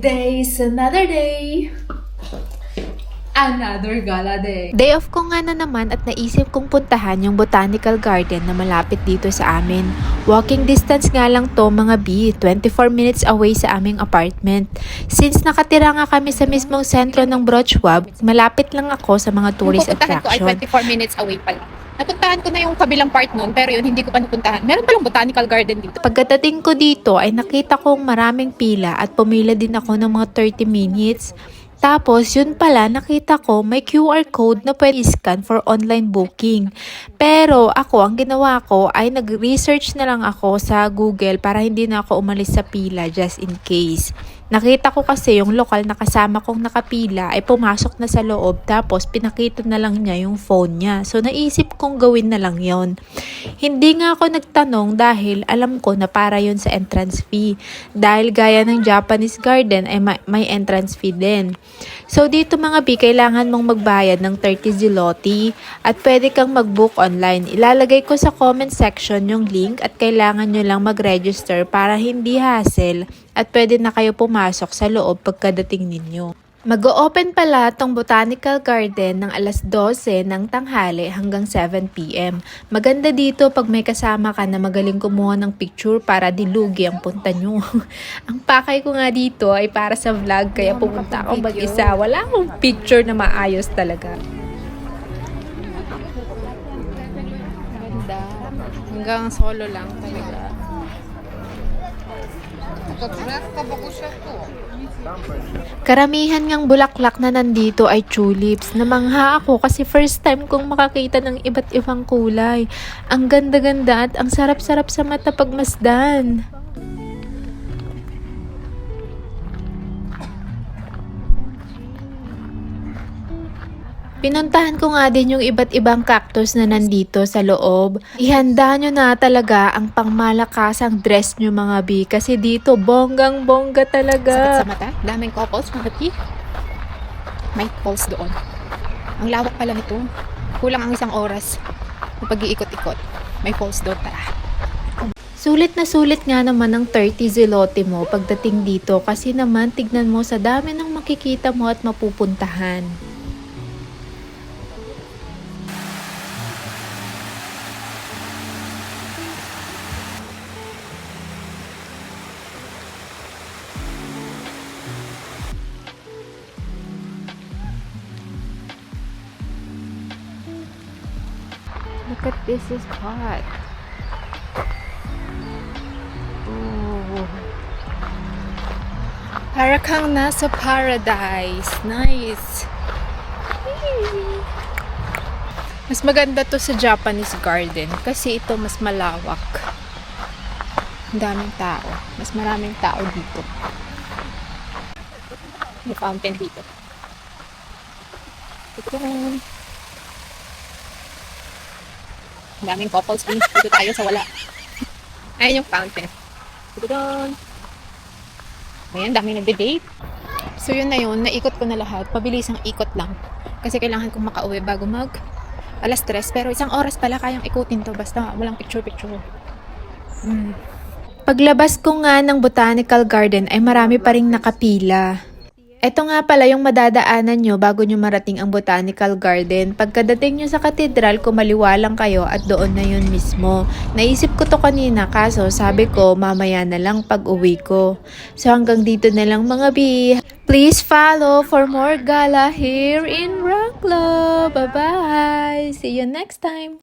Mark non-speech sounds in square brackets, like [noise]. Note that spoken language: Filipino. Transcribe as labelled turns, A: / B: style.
A: Days, another day. Another gala day.
B: Day off ko nga na naman at naisip kong puntahan yung botanical garden na malapit dito sa amin. Walking distance nga lang to mga B, 24 minutes away sa aming apartment. Since nakatira nga kami sa mismong sentro ng Wrocław, malapit lang ako sa mga tourist
C: Yung pupuntahan ko ay
B: attraction.
C: 24 minutes away pa lang. Napuntahan ko na yung kabilang part nun, pero yun hindi ko pa napuntahan. Meron palang botanical garden dito.
B: Pagkadating ko dito ay nakita kong maraming pila at pumila din ako ng mga 30 minutes. Tapos, yun pala, nakita ko may QR code na pwede scan for online booking. Pero ako, ang ginawa ko ay nag-research na lang ako sa Google para hindi na ako umalis sa pila just in case. Nakita ko kasi yung lokal na kasama kong nakapila ay pumasok na sa loob tapos pinakita na lang niya yung phone niya. So naisip kong gawin na lang yon. Hindi nga ako nagtanong dahil alam ko na para yon sa entrance fee. Dahil gaya ng Japanese garden ay ma- may entrance fee din. So dito mga B, kailangan mong magbayad ng 30 zloty at pwede kang mag-book online. Ilalagay ko sa comment section yung link at kailangan nyo lang mag-register para hindi hassle at pwede na kayo pumasok sa loob pagkadating ninyo. Mag-open pala tong botanical garden ng alas 12 ng tanghali hanggang 7pm. Maganda dito pag may kasama ka na magaling kumuha ng picture para dilugi ang punta nyo. [laughs] ang pakay ko nga dito ay para sa vlog kaya pumunta ako mag-isa. Wala akong picture na maayos talaga.
C: Ganda. Hanggang solo lang talaga.
B: Karamihan ngang bulaklak na nandito ay tulips. Namangha ako kasi first time kong makakita ng iba't ibang kulay. Ang ganda-ganda at ang sarap-sarap sa mata pagmasdan. Pinuntahan ko nga din yung iba't ibang cactus na nandito sa loob. Ihanda nyo na talaga ang pangmalakasang dress nyo mga bi kasi dito bonggang-bongga
C: Sakit
B: talaga.
C: sa mata. Daming couples, mga pi. May calls doon. Ang lawak pala nito. Kulang ang isang oras. Yung pag-iikot-ikot. May falls doon. Tara.
B: Sulit na sulit nga naman ang 30 zelote mo pagdating dito kasi naman tignan mo sa dami ng makikita mo at mapupuntahan. Look at this spot. Oh.
C: Para kang nasa paradise. Nice. Mas maganda to sa Japanese garden kasi ito mas malawak. Ang daming tao. Mas maraming tao dito. May fountain dito. Ito. Ang daming couples din. Dito tayo sa wala. Ayan yung fountain. Dito doon. Ayan, dami nagde-date. So yun na yun, naikot ko na lahat. Pabilisang ikot lang. Kasi kailangan kong makauwi bago mag alas 3. Pero isang oras pala kayang ikutin to. Basta walang picture-picture. Mm.
B: Paglabas ko nga ng botanical garden ay marami pa ring nakapila. Ito nga pala yung madadaanan nyo bago nyo marating ang botanical garden. Pagkadating nyo sa katedral, kumaliwa lang kayo at doon na yun mismo. Naisip ko to kanina kaso sabi ko mamaya na lang pag uwi ko. So hanggang dito na lang mga bi. Please follow for more gala here in Rocklo. Bye-bye! See you next time!